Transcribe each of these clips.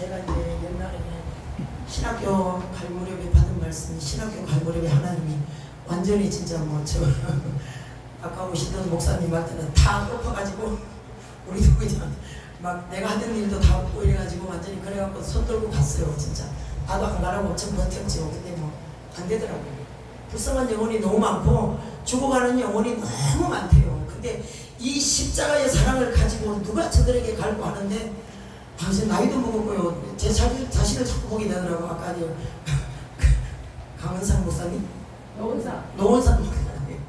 제가 이제 옛날에 신학교 갈 무렵에 받은 말씀이 신학교 갈 무렵에 하나님이 완전히 진짜 뭐 저 아까 오시던 목사님한테는 다 엎어가지고 우리도 그냥 막 내가 하던 일도 다 없고 이래가지고 완전히 그래갖고 손 들고 갔어요 진짜. 나도 안 가라고 엄청 버텼죠 근데 뭐 안 되더라고요. 불쌍한 영혼이 너무 많고 죽어가는 영혼이 너무 많대요. 근데 이 십자가의 사랑을 가지고 누가 저들에게 갈고 하는데 아, 이제 나이도 먹었고요. 제 자신, 자신을 자꾸 보게 되더라고. 아까 저 강은상 목사님, 노은사. 노원상 목사님,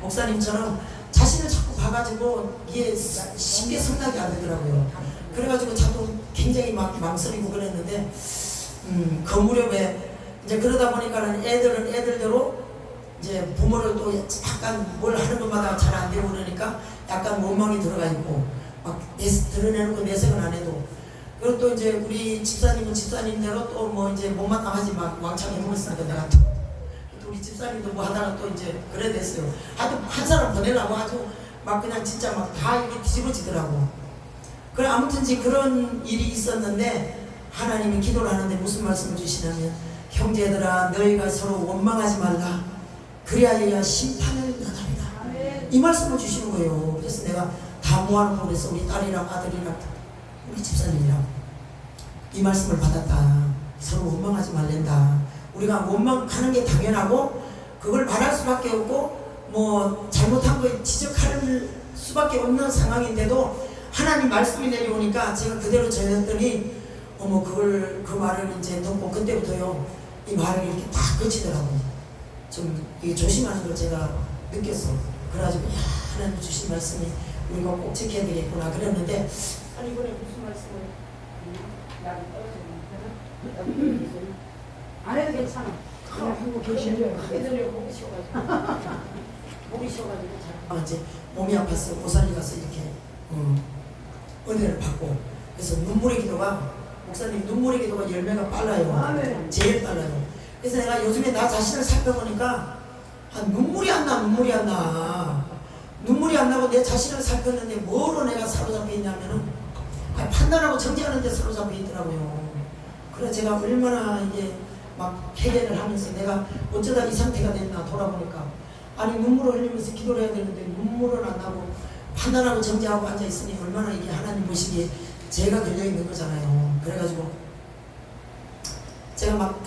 목사님처럼 자신을 자꾸 봐가지고 이게 쉽게 성납이 안 되더라고요. 그래가지고 저도 굉장히 막 망설이고 그랬는데 음, 그 무렵에 이제 그러다 보니까는 애들은 애들대로 이제 부모를 또 약간 뭘 하는 것마다 잘 안 되고 그러니까 약간 원망이 들어가 있고 막 내, 드러내는 거 내색은 안 해도 그리고 또 이제 우리 집사님은 집사님대로 또 뭐 이제 못마땅하지 막 왕창 해먹었으니까 내가 또, 또 우리 집사님도 뭐 하다가 또 이제 그래 됐어요. 하여튼 한 사람 보내려고 아주 막 그냥 진짜 막 다 이게 뒤집어지더라고. 그래 아무튼 지 그런 일이 있었는데 하나님이 기도를 하는데 무슨 말씀을 주시냐면 형제들아 너희가 서로 원망하지 말라. 그리하여야 심판을 아멘. 이 말씀을 주시는 거예요. 그래서 내가 다 모아놓고 그래서 우리 딸이랑 아들이랑 우리 집사님이랑 이 말씀을 받았다. 서로 원망하지 말랜다. 우리가 원망하는 게 당연하고 그걸 말할 수밖에 없고 뭐 잘못한 거 지적할 수밖에 없는 상황인데도 하나님 말씀이 내려오니까 제가 그대로 전했더니 어머 그걸 그 말을 이제 듣고 그때부터요 이 말을 이렇게 딱 그치더라고. 좀 이게 조심하는 걸 제가 느꼈어. 그래가지고 야 하나님 주신 말씀이 우리가 꼭 지켜야 되겠구나 그랬는데 아니 이번에 무슨 말씀을 약이 떨어지는 안 해도 괜찮아. 그냥 하고 계시는 애들이 목이 쉬어가지고. 목이 쉬어가지고 잘 아, 이제 몸이 아파서 고살리 가서 이렇게 음, 은혜를 받고. 그래서 눈물의 기도가 목사님 눈물의 기도가 열매가 빨라요. 아멘. 제일 빨라요. 그래서 내가 요즘에 나 자신을 살펴보니까 아, 눈물이 안 나 눈물이 안 나. 눈물이 안 나고 내 자신을 살폈는데 뭐로 내가 사로잡혀 있냐면은 아, 판단하고 정지하는 데 사로잡혀 있더라고요 그래 제가 얼마나 이게 막 회개를 하면서 내가 어쩌다 이 상태가 됐나 돌아보니까 아니 눈물을 흘리면서 기도를 해야 되는데 눈물은 안 나고 판단하고 정지하고 앉아 있으니 얼마나 이게 하나님 보시기에 제가 걸려 있는 거잖아요. 그래가지고 제가 막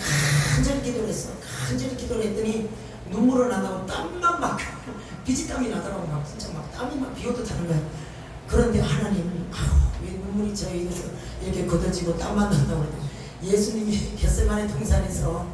간절히 기도를 했어. 간절히 기도를 했더니 눈물은 안 나고 땀만 막 비지땀이 나더라고 막 진짜 막 땀이 막 비오듯 하는 거야. 그런데 하나님 아우 왜 눈물이 저에게서 이렇게 걷어지고 땀만 난다고 그랬더니 예수님이 겟세마네 동산에서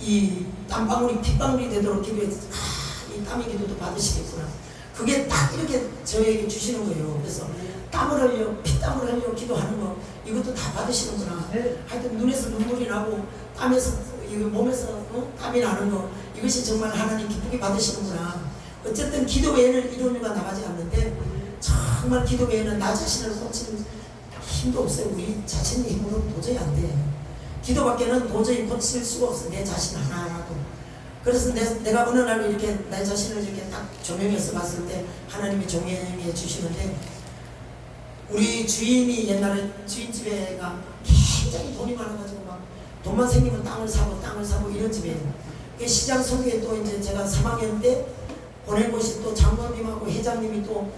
이 땀방울이 핏방울이 되도록 기도해서 아, 이 땀의 기도도 받으시겠구나. 그게 딱 이렇게 저에게 주시는 거예요. 그래서 땀을 흘려 피땀을 흘려 기도하는 거 이것도 다 받으시는구나. 네. 하여튼 눈에서 눈물이 나고 땀에서 몸에서 어? 땀이 나는 거 이것이 정말 하나님 기쁘게 받으시는구나. 어쨌든 기도 외에는 이런 일가 나가지 않는데 정말 기도 외에는 나 자신을 고치는 힘도 없어요. 우리 자신의 힘으로 도저히 안 돼. 기도밖에는 도저히 고칠 수가 없어. 내 자신 하나하나도. 그래서 내, 내가 어느 날 이렇게 내 자신을 이렇게 딱 조명해서 봤을 때 하나님이 조명해 주시는데 우리 주인이 옛날에 주인 집에가 굉장히 돈이 많아가지고 막 돈만 생기면 땅을 사고 땅을 사고 이런 집이에요. 그 시장 속에 또 이제 제가 3학년 때 보낸 곳이 또 장로님하고 회장님이 또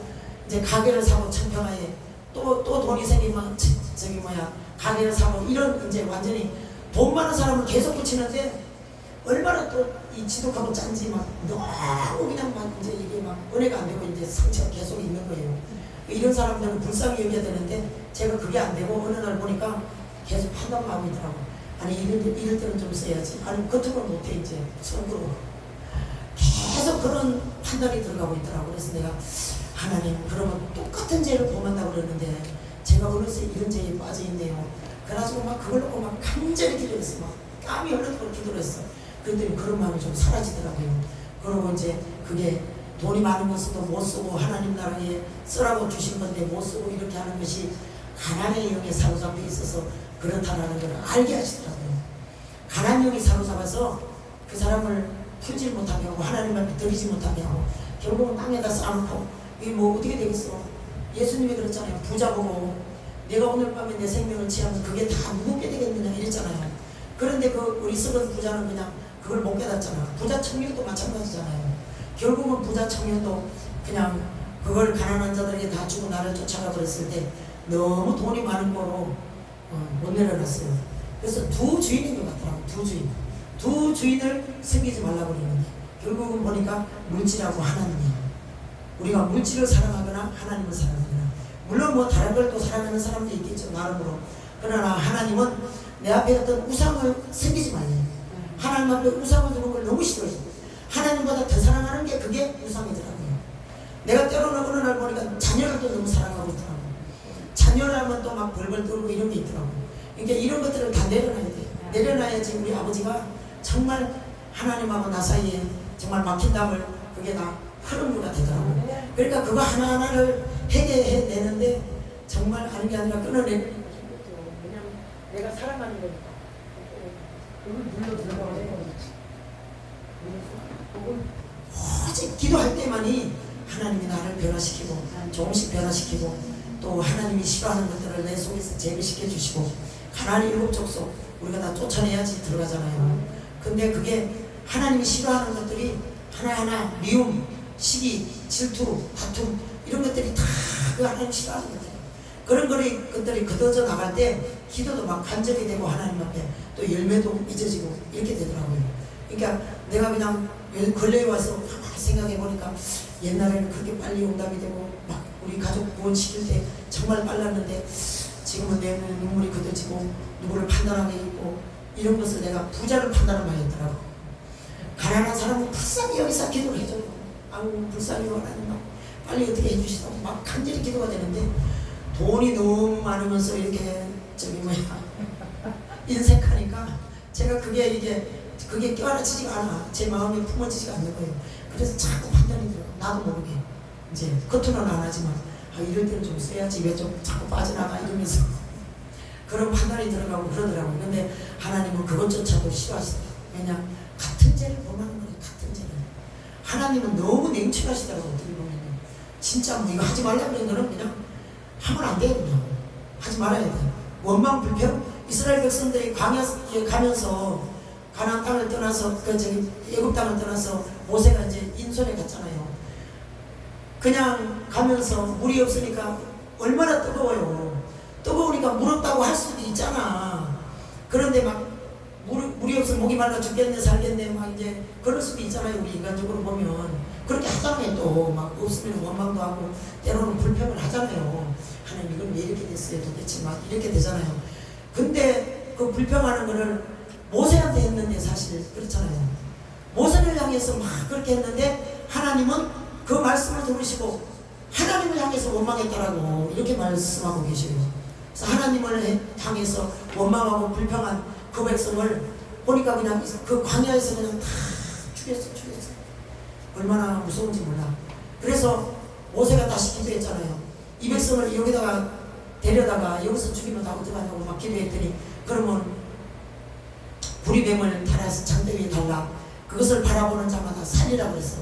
이제 가게를 사고 청평하에 또, 또 돈이 생기면 저- 저기 뭐야 가게를 사고 이런 이제 완전히 돈 많은 사람을 계속 붙이는데 얼마나 또 이 지독하고 짠지 막 너무 그냥 막 이제 이게 막 은혜가 안 되고 이제 상처가 계속 있는 거예요. 이런 사람들은 불쌍히 여겨야 되는데 제가 그게 안 되고 어느 날 보니까 계속 판단을 하고 있더라고. 아니 이럴, 때- 이럴 때는 좀 써야지. 아니 겉으로 못해 이제 속으로. 계속 그런 판단이 들어가고 있더라고. 그래서 내가 하나님 그러면 똑같은 죄를 범한다고 그러는데 제가 어느새 이런 죄에 빠져 있네요. 그래가지고 막 그걸 놓고 막 간절히 기도했어. 막 땀이 흘러도록 기도를 했어. 그랬더니 그런 마음이 좀 사라지더라고요. 그러고 이제 그게 돈이 많은 것도 못 쓰고 하나님 나라에 쓰라고 주신 건데 못 쓰고 이렇게 하는 것이 가난의 영에 사로잡혀 있어서 그렇다라는 걸 알게 하시더라고요. 가난 영이 사로잡아서 그 사람을 풀지 못하게 하고 하나님 앞에 드리지 못하게 하고 결국은 땅에다 쌓아놓고 이게 뭐 어떻게 되겠어? 예수님이 그랬잖아요. 부자 보고 내가 오늘 밤에 내 생명을 취하면 그게 다 무겁게 되겠느냐 이랬잖아요. 그런데 그 우리 썩은 부자는 그냥 그걸 못 깨닫잖아. 부자 청년도 마찬가지잖아요. 결국은 부자 청년도 그냥 그걸 가난한 자들에게 다 주고 나를 쫓아가 버렸을 때 너무 돈이 많은 거로 어, 못 내려놨어요. 그래서 두 주인인 것 같더라고. 두 주인. 두 주인을 섬기지 말라고 그러는데 결국은 보니까 물질하고 하나님이에요. 우리가 물질을 사랑하거나 하나님을 사랑하거나 물론 뭐 다른 걸 또 사랑하는 사람도 있겠죠 나름으로. 그러나 하나님은 내 앞에 어떤 우상을 섬기지 말래요. 하나님 앞에 우상을 두는 걸 너무 싫어해요. 하나님보다 더 사랑하는 게 그게 우상이더라고요. 내가 때로는 어느 날 보니까 자녀를 또 너무 사랑하고 있더라고요. 자녀라면 또 막 벌벌 떨고 이런 게 있더라고요. 그러니까 이런 것들을 다 내려놔야 돼요. 내려놔야지 우리 아버지가 정말 하나님하고 나 사이에 정말 막힌 담을 그게 다 흐름류가 되더라고요 그러니까 그거 하나하나를 해결해내는데 정말 하는 게 아니라 끊어내 왜냐면 내가 사랑하는 거니까. 여기 물러 들어가야 돼. 오직 기도할 때만이 하나님이 나를 변화시키고 조금씩 변화시키고 또 하나님이 싫어하는 것들을 내 속에서 제거시켜 주시고 가나안 일곱 족속 우리가 다 쫓아내야지 들어가잖아요 근데 그게 하나님이 싫어하는 것들이 하나하나 미움, 시기, 질투, 다툼 이런 것들이 다 그 하나님 싫어하는 것들이에요. 그런 것들이 걷어져 나갈 때 기도도 막 간절히 되고 하나님 앞에 또 열매도 잊어지고 이렇게 되더라고요. 그러니까 내가 그냥 근래에 와서 생각해 보니까 옛날에는 그렇게 빨리 응답이 되고 막 우리 가족 구원시킬 때 정말 빨랐는데 지금은 내 눈물이 걷어지고 누구를 판단하게 있고 이런 것을 내가 부자를 판단하면 했더라고. 가난한 사람은 불쌍히 여기서 기도를 해줘요 아우 불쌍히 하나님 막 빨리 어떻게 해주시다고 막 간절히 기도가 되는데 돈이 너무 많으면서 이렇게 저기 뭐야 인색하니까 제가 그게 이게 그게 껴안아지지가 않아. 제 마음에 품어지지가 않는 거예요. 그래서 자꾸 판단이 들어 나도 모르게. 이제 겉으로는 안 하지만 아 이럴 때는 좀 써야지. 왜 좀 자꾸 빠져나가? 이러면서. 그런 판단이 들어가고 그러더라고요. 근데 하나님은 그것조차도 싫어하시더라고요. 왜냐 같은 죄를 범하는 거예요. 같은 죄를 하나님은 너무 냉철하시더라고요 어떻게 보면 진짜 뭐 이거 하지 말라 그런 거는 그냥 하면 안 돼요 그냥 하지 말아야 돼 원망 불평 이스라엘 백성들이 광야에 가면서 가나안 땅을 떠나서 그 저기 애굽 땅을 떠나서 모세가 이제 인솔에 갔잖아요. 그냥 가면서 물이 없으니까 얼마나 뜨거워요. 뜨거우니까 물 없다고 할 수도 있잖아. 그런데 막 물, 물이 없어 목이 말라 죽겠네 살겠네 막 이제 그럴 수도 있잖아요. 우리 인간적으로 보면 그렇게 하잖아요. 또막 없으면 원망도 하고 때로는 불평을 하잖아요. 하나님 이건 왜 이렇게 됐어요 도대체 막 이렇게 되잖아요. 근데 그 불평하는 거를 모세한테 했는데 사실 그렇잖아요. 모세를 향해서 막 그렇게 했는데 하나님은 그 말씀을 들으시고 하나님을 향해서 원망했다라고 이렇게 말씀하고 계셔요. 그래서 하나님을 향해서 원망하고 불평한 그 백성을 보니까 그냥 그 광야에서 그냥 다 죽였어, 죽였어. 얼마나 무서운지 몰라. 그래서 모세가 다시 기도했잖아요. 이 백성을 여기다가 데려다가 여기서 죽이면 다 어떡하냐고 막 기도했더니 그러면 구리뱀을 달아서 장대위에 달라 그것을 바라보는 자마다 살리라고 그랬어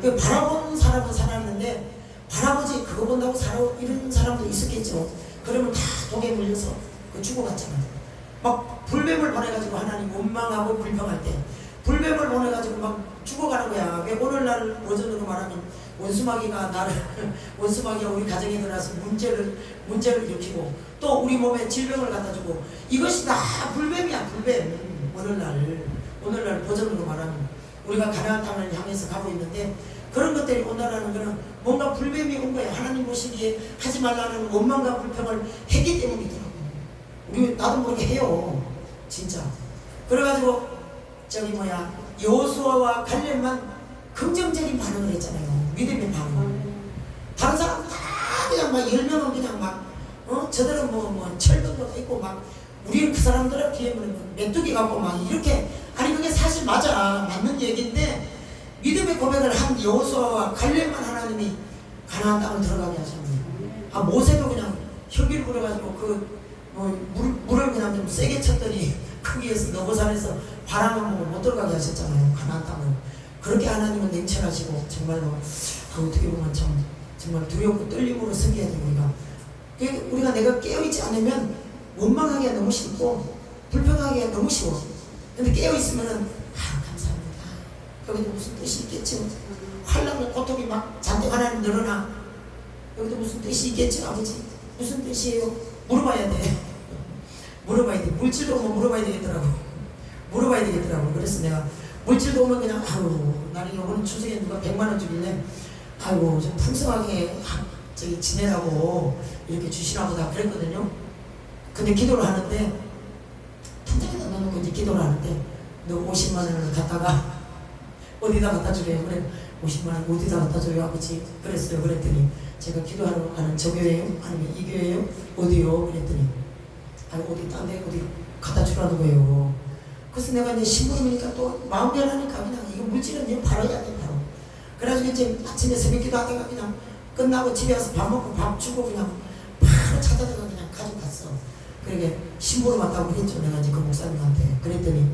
그 바라보는 사람은 살았는데 바라보지 그거 본다고 살아 이런 사람도 있었겠죠 그러면 다 독에 물려서 그 죽어갔잖아 막 불뱀을 보내가지고 하나님 원망하고 불평할 때 불뱀을 보내가지고 막 죽어가는 거야. 왜 오늘날 버전으로 말하면 원수마귀가 나를 원수마귀가 우리 가정에 들어와서 문제를 문제를 일으키고 또 우리 몸에 질병을 갖다 주고 이것이 다 불뱀이야 불뱀. 오늘날 오늘날 버전으로 말하면 우리가 가나안 땅을 향해서 가고 있는데 그런 것들이 온다라는 것은 뭔가 불뱀이 온 거야. 하나님 보시기에 하지 말라는 원망과 불평을 했기 때문이더라고 나도 모르게 해요 진짜 그래가지고 저기 뭐야 여호수아와 갈렙만 긍정적인 반응을 했잖아요 믿음의 반응 다른 사람 다 그냥 막 열명은 그냥 막 어? 저들은 뭐, 뭐, 철근도 있고 막, 우리는 그 사람들을 비하면 메뚜기 같고 막 이렇게, 아니, 그게 사실 맞아. 맞는 얘기인데, 믿음의 고백을 한 여호수아와 갈렙만 하나님이 가나안 땅을 들어가게 하셨네요. 아, 모세도 그냥 혈기를 부려가지고 그, 뭐, 물, 물을 그냥 좀 세게 쳤더니, 거기에서 너보산에서 바람을 보고 못 들어가게 하셨잖아요. 가나안 땅을. 그렇게 하나님은 냉철하시고, 정말로, 아, 어떻게 보면 참, 정말 두렵고 떨림으로 섬겨야 돼, 우리가. 우리가 내가 깨어있지 않으면 원망하기가 너무 쉽고 불평하기가 너무 쉬워. 근데 깨어있으면은 아 감사합니다. 여기도 무슨 뜻이 있겠죠. 환란과 고통이 막 잔뜩 하나님 늘어나. 여기도 무슨 뜻이 있겠죠 아버지. 무슨 뜻이에요? 물어봐야 돼. 물어봐야 돼. 물질도 오면 물어봐야 되겠더라고. 물어봐야 되겠더라고. 그래서 내가 물질도 오면 그냥 아유 나는 이번 추석에 누가 100만 원 주길래 아이고 좀 풍성하게 하- 저기 지내라고 이렇게 주시나 보다 그랬거든요. 근데 기도를 하는데 통장에다 넣어놓고 이제 기도를 하는데 너 50만 원을 갖다가 어디다 갖다 주래요? 그래 50만 원 어디다 갖다 줘요 아버지? 그랬어요. 그랬더니 제가 기도하러 가는 저 교회예요? 아니면 이 교회예요? 어디요? 그랬더니 아니 어디 딴데 어디 갖다 주라는 거예요. 그래서 내가 이제 신부름이니까 또 마음 변하니까 그냥 이거 물질은 그냥 바로 해야 된다고. 그래가지고 이제 아침에 새벽 기도 하다가 그냥 끝나고 집에 와서 밥 먹고 밥 주고 그냥 바로 찾아다가 그냥 가져갔어. 그러게 신부름 왔다고 그랬죠. 내가 이제 그 목사님한테. 그랬더니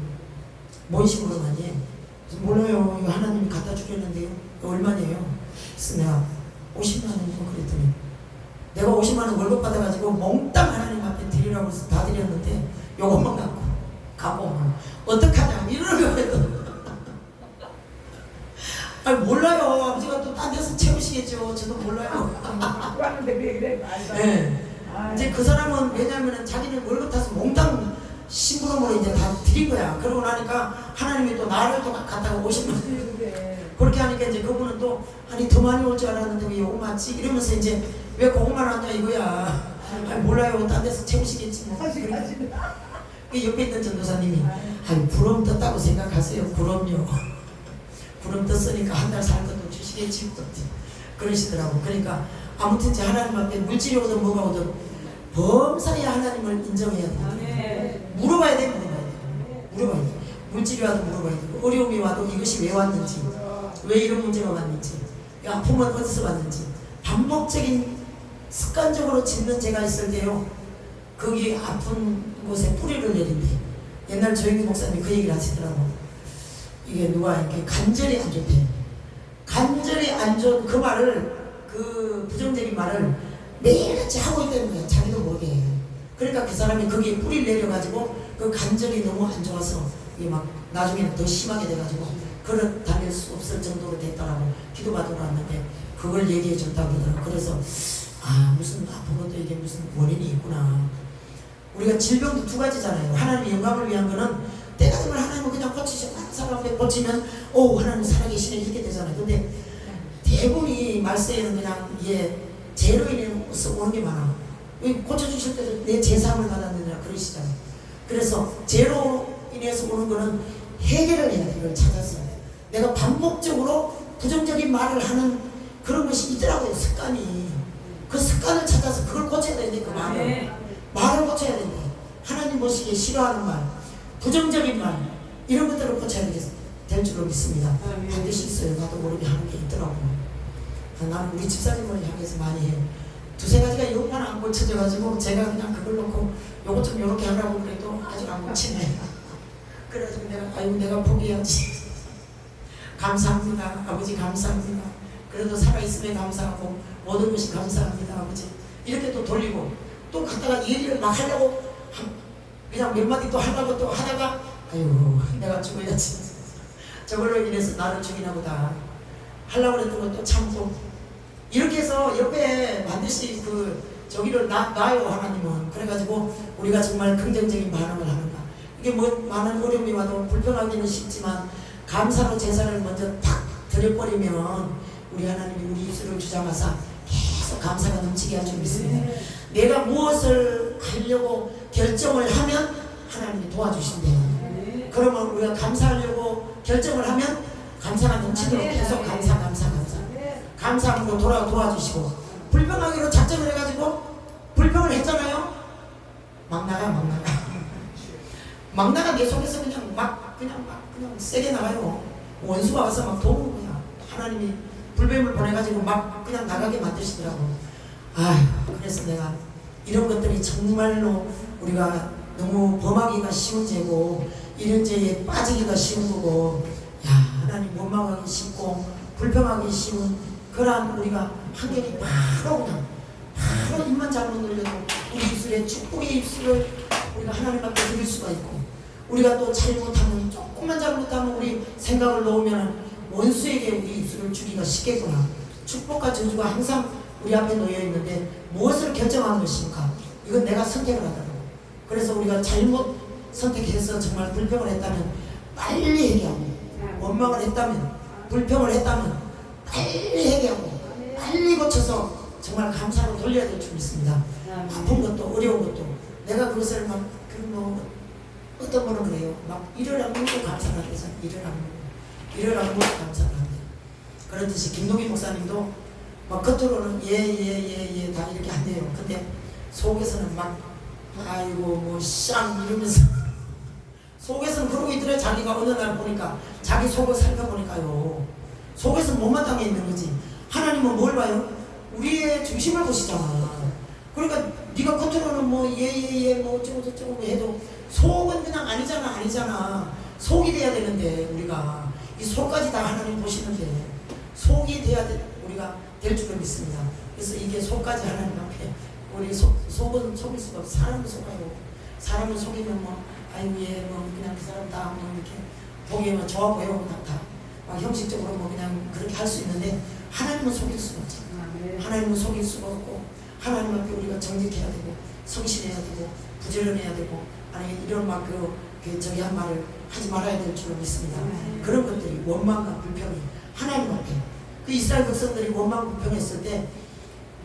뭔 신부름? 그래서 몰라요. 이거 하나님이 갖다 주려는데요. 이거 얼마냐요? 그래서 내가 50만 원이요. 그랬더니 내가 50만 원 월급 받아가지고 몽땅 하나님 앞에 드리라고 해서 다 드렸는데 요것만 갖고 가고 어떡하냐 이러는 거예요. 아니 몰라요. 아버지가 또 딴 데서 채우시겠죠. 저도 몰라요. 왜 돼. 네. 아, 이제 그 사람은 왜냐면은 자기는 월급 타서 몽땅 심부름으로 이제 다 드린 거야. 그러고 나니까 하나님이 또 나를 또 갖다가 50만 원 그래. 그렇게 하니까 이제 그분은 또 아니 더 많이 올 줄 알았는데 왜 요거 많지? 이러면서 이제 왜 그거만 왔냐 이거야. 아니 몰라요. 딴 데서 채우시겠지 뭐. 사실 그러니까. 그 옆에 있던 전도사님이 아니 부름 떴다고 생각하세요. 그럼요. 부름 떴으니까 한 달 살 것도 주시겠지. 뭐. 그러시더라고. 그러니까 아무튼 제 하나님 앞에 물질이 오든 뭐가 오든 범사에 하나님을 인정해야 돼. 네. 물어봐야 돼, 물어봐야 돼. 물어봐야 돼. 물질이 와도 물어봐야 돼. 어려움이 와도 이것이 왜 왔는지, 왜 이런 문제가 왔는지, 이 아픔은 어디서 왔는지, 반복적인 습관적으로 짓는 죄가 있을 때요, 거기 아픈 곳에 뿌리를 내린대. 옛날 조영기 목사님 그 얘기를 하시더라고. 이게 누가 이렇게 간절히 안 좋대. 간절히 안 좋은 그 말을, 그 부정적인 말을 매일같이 하고 있다는 거야. 자기도 모르게. 그러니까 그 사람이 거기에 뿌리를 내려가지고 그 간절히 너무 안 좋아서 이게 막 나중에는 더 심하게 돼가지고 다닐 수 없을 정도로 됐다라고 기도받으러 왔는데 그걸 얘기해 줬다고 그러더라고. 그래서 아 무슨 아픈 것도 이게 무슨 원인이 있구나. 우리가 질병도 두 가지잖아요. 하나님의 영광을 위한 거는 때가 되면 하나님은 그냥 고치시고 한 사람에 고치면 오 하나님 살아계시네 이렇게 되잖아요. 근데 대부분이 말세에는 그냥 이게 죄로 인해서 오는 게 많아. 왜 고쳐주실 때도 내 죄사함을 받았느냐 그러시잖아요. 그래서 죄로 인해서 오는 거는 해결을 해야 돼. 이걸 찾아서. 내가 반복적으로 부정적인 말을 하는 그런 것이 있더라고요. 습관이. 그 습관을 찾아서 그걸 고쳐야 되는데 그 말을. 네. 말을 고쳐야 된대. 하나님 보시기에 싫어하는 말, 부정적인 말, 이런 것들을 고쳐야 될 줄로 믿습니다. 아멘. 반드시 있어요. 나도 모르게 하는 게 있더라고. 아, 나는 우리 집사님을 향해서 많이 해. 두세 가지가 요만 안 고쳐져가지고 제가 그냥 그걸 놓고 요거 좀 요렇게 하라고 그래도 아직 안 고치네. 그래가지고 내가 아이고 내가 포기해야지. 감사합니다. 아버지 감사합니다. 그래도 살아있음에 감사하고 모든 것이 감사합니다. 아버지. 이렇게 또 돌리고 또 갔다가 얘기를 막 하려고 한- 그냥 몇 마디 또 하려고 또 하다가 아이고 내가 죽어야지. 저걸로 인해서 나를 죽이나 보다. 하려고 그랬던 것도 참고 이렇게 해서 옆에 반드시 그 저기를 놔, 놔요 하나님은 그래가지고 우리가 정말 긍정적인 반응을 하는가 이게 뭐 많은 어려움이 와도 불편하기는 쉽지만 감사로 제사를 먼저 탁 드려버리면 우리 하나님이 우리 입술을 주장하사 계속 감사가 넘치게 할줄 믿습니다 내가 무엇을 하려고 결정을 하면 하나님이 도와주신대요 네. 그러면 우리가 감사하려고 결정을 하면 감사가 넘치도록 계속 감사 감사 감사 감사함으로 돌아 도와주시고 불평하기로 작정을 해가지고 불평을 했잖아요. 막 나가 막 나가 막 나가 내 속에서 그냥 막 그냥 막 그냥 세게 나가요. 원수가 와서 막 도는 거야. 하나님이 불뱀을 보내가지고 막 그냥 나가게 만드시더라고. 아휴 그래서 내가 이런 것들이 정말로 우리가 너무 범하기가 쉬운 죄고 이런 죄에 빠지기가 쉬운 거고 야 하나님 원망하기 쉽고 불평하기 쉬운 그러한 우리가 한결이 바로 그냥 바로 입만 잘못 늘려도 우리 입술에 축복의 입술을 우리가 하나님 앞에 드릴 수가 있고 우리가 또 잘못하면 조금만 잘못하면 우리 생각을 놓으면 원수에게 우리 입술을 주기가 쉽겠구나 축복과 저주가 항상 우리 앞에 놓여 있는데 무엇을 결정한 것입니까? 이건 내가 선택을 하더라고 그래서 우리가 잘못 선택해서 정말 불평을 했다면 빨리 회개하고 원망을 했다면 불평을 했다면 빨리 회개하고 빨리 고쳐서 정말 감사로 돌려야 될 줄 믿습니다. 아픈 것도 어려운 것도 내가 그것을 막그뭐 어떤 분은 그래요. 막 일을 안 먹고 감사를 하잖아. 일을 안 먹고 먹고 감사를 한대. 그런 듯이 김동희 목사님도 막 겉으로는 예 예 예 예 다 이렇게 한대요. 근데 속에서는 막 아이고 뭐쌍 이러면서 속에서는 그러고 있더래 자기가 어느 날 보니까 자기 속을 살펴보니까요. 속에서 못마땅해 있는 거지. 하나님은 뭘 봐요? 우리의 중심을 보시잖아. 그러니까 네가 겉으로는 뭐 예 예예 뭐 어쩌고 저쩌고 뭐 해도 속은 그냥 아니잖아 아니잖아. 속이 돼야 되는데 우리가 이 속까지 다 하나님 보시는데 속이 돼야 돼, 우리가 될 줄을 믿습니다. 그래서 이게 속까지 하나님 앞에 우리 속, 속은 속일 수가 없어. 사람은 속아요. 사람은 속이면 뭐 아이고 얘뭐 그냥 그 사람 다뭐 이렇게 보기에만 좋아 보여 그냥 다. 막 형식적으로 뭐 그냥 그렇게 할 수 있는데 하나님은 속일 수가 없지. 하나님은 속일 수가 없고 하나님 앞에 우리가 정직해야 되고 성실해야 되고 부지런해야 되고 아니 이런 막그 그 저기 한 말을 하지 말아야 될 줄로 믿습니다. 그런 것들이 원망과 불평이 하나님 앞에 그 이스라엘 백성들이 원망 불평했을 때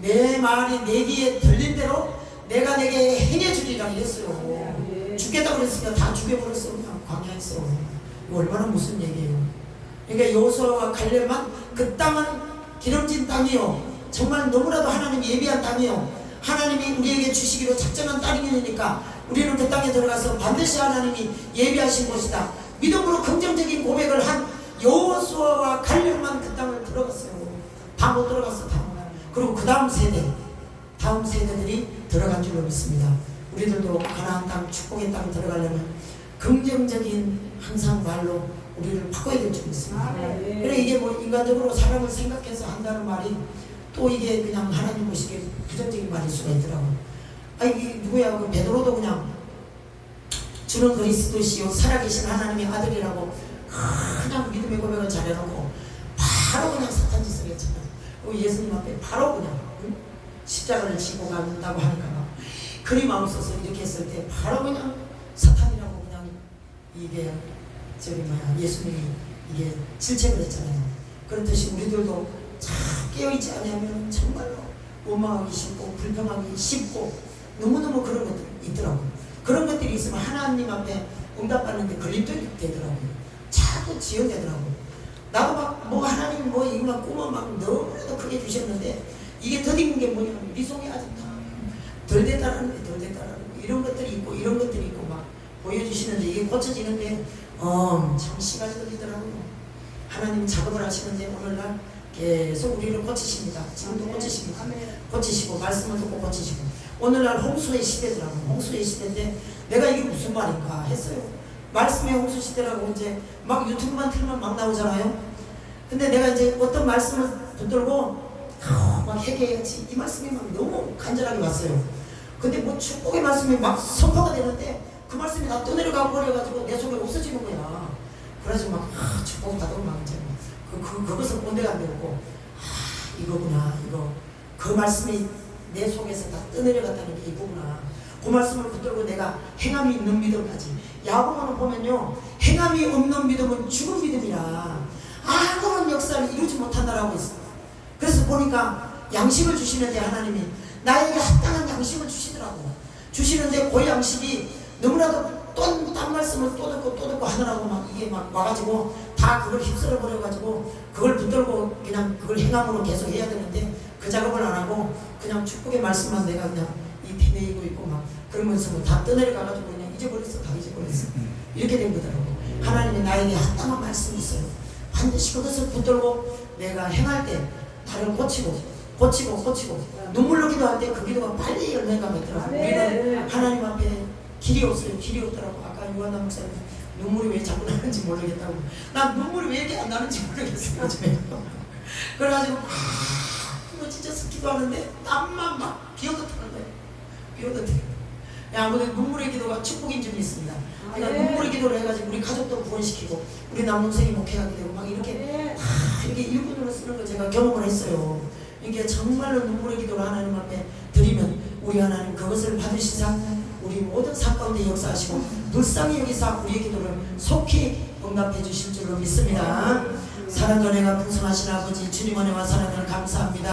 내 말이 내 귀에 들린 대로 내가 내게 행해 주리라 이랬어요. 죽겠다고 그랬으니까 다 죽여버렸어 그냥 광야에서 얼마나 무슨 얘기예요. 그러니까 여호수아와 갈렙만 그 땅은 기름진 땅이요. 정말 너무나도 하나님 예비한 땅이요. 하나님이 우리에게 주시기로 작정한 땅이니까 우리는 그 땅에 들어가서 반드시 하나님이 예비하신 곳이다. 믿음으로 긍정적인 고백을 한 여호수아와 갈렙만 그 땅을 들어갔어요. 다 못 들어갔어 다. 그리고 그 다음 세대, 다음 세대들이 들어간 줄로 믿습니다. 우리들도 가나안 땅, 축복의 땅 들어가려면 긍정적인 항상 말로 우리를 바꿔야 될 줄 믿습니다. 그래 이게 뭐 인간적으로 사람을 생각해서 한다는 말이 또 이게 그냥 하나님 보시기에 부정적인 말일 수가 있더라고. 아 이게 누구야? 그 베드로도 그냥 주는 그리스도시요 살아계신 하나님의 아들이라고 그냥 믿음의 고백을 잘해놓고 바로 그냥 사탄 짓을 했잖아요. 그 예수님 앞에 바로 그냥 응? 십자가를 지고 간다고 하니까 막 그리 마음 써서 이렇게 했을 때 바로 그냥 사탄이라고 그냥 이게 저기 뭐야 예수님이 이게 질책을 했잖아요. 그렇듯이 우리들도 잘 깨어있지 않으면 정말로 원망하기 쉽고 불평하기 쉽고 너무너무 그런 것들이 있더라고요. 그런 것들이 있으면 하나님 앞에 응답받는데 걸림돌이 되더라고요. 자꾸 지연되더라고요. 나도 막 뭐 하나님 뭐 이거 막 꿈을 막 너무나도 크게 주셨는데 이게 더딘 게 뭐냐면 네 속에 아직 덜 됐다라는 게 덜 됐다라는 거 이런 것들이 있고 이런 것들이 있고 막 보여주시는데 이게 고쳐지는데 엄참 시간이 걸리더라고요. 하나님 작업을 하시는데 오늘날 계속 우리를 고치십니다. 지금도 고치십니다. 고치시고 말씀을 듣고 고치시고 오늘날 홍수의 시대더라고. 홍수의 시대인데 내가 이게 무슨 말인가 했어요. 말씀의 홍수 시대라고 이제 막 유튜브만 틀면 막 나오잖아요. 근데 내가 이제 어떤 말씀을 붙들고 아, 막 회개해야지. 이 말씀이 막 너무 간절하게 왔어요. 근데 뭐 축복의 말씀이 막 선포가 되는데 그 말씀이 다 떠내려가 버려가지고 내 속에 없어지는 거야. 그래가지고 막 아, 축복 받으면 막 이제 그, 그, 그것을 꼰대가 되고 아 이거구나 이거. 그 말씀이 내 속에서 다 떠내려갔다는 게 이거구나. 그 말씀을 붙들고 내가 행함이 있는 믿음까지. 야고보는 보면요. 행함이 없는 믿음은 죽은 믿음이라 아무런 역사를 이루지 못한다라고 했어요. 그래서 보니까 양식을 주시는데 하나님이 나에게 합당한 양식을 주시더라고. 주시는데 그 양식이 너무나도 또, 딴 말씀을 또 듣고 또 듣고 하느라고 막 이게 막 와가지고 다 그걸 휩쓸어 버려가지고 그걸 붙들고 그냥 그걸 행함으로 계속 해야 되는데 그 작업을 안 하고 그냥 축복의 말씀만 내가 그냥 이 피내이고 있고 막 그러면서 뭐 다 떠내려 가가지고 그냥 잊어버렸어. 다 잊어버렸어. 이렇게 된 거더라고. 하나님이 나에게 합당한 말씀이 있어요. 반드시 그것을 붙들고 내가 행할 때 나를 고치고 고치고 고치고 눈물로 기도할 때 그 기도가 빨리 열매가 맺더라고 우리는 하나님 앞에 길이 없어요. 길이 없더라고. 아까 유한나 목사님 눈물이 왜 자꾸 나는지 모르겠다고. 난 눈물이 왜 이렇게 안 나는지 모르겠어요. 그래가지고 아, 그거 진짜 기도하는데 땀만 막 타는 거예요. 돼. 아무래도 눈물의 기도가 축복인 점이 있습니다. 그러니까 네. 눈물의 기도를 해가지고 우리 가족도 구원시키고 우리 남동생이 목회하게 되고 막 이렇게 네. 다 이렇게 일꾼으로 쓰는 걸 제가 경험을 했어요. 이게 정말로 눈물의 기도를 하나님 앞에 드리면 우리 하나님 그것을 받으시사 우리 모든 삶 가운데 역사하시고 불쌍히 여기사 우리의 기도를 속히 응답해 주실 줄로 믿습니다. 사랑과 은혜가 풍성하신 아버지 주님 은혜와 사랑을 감사합니다.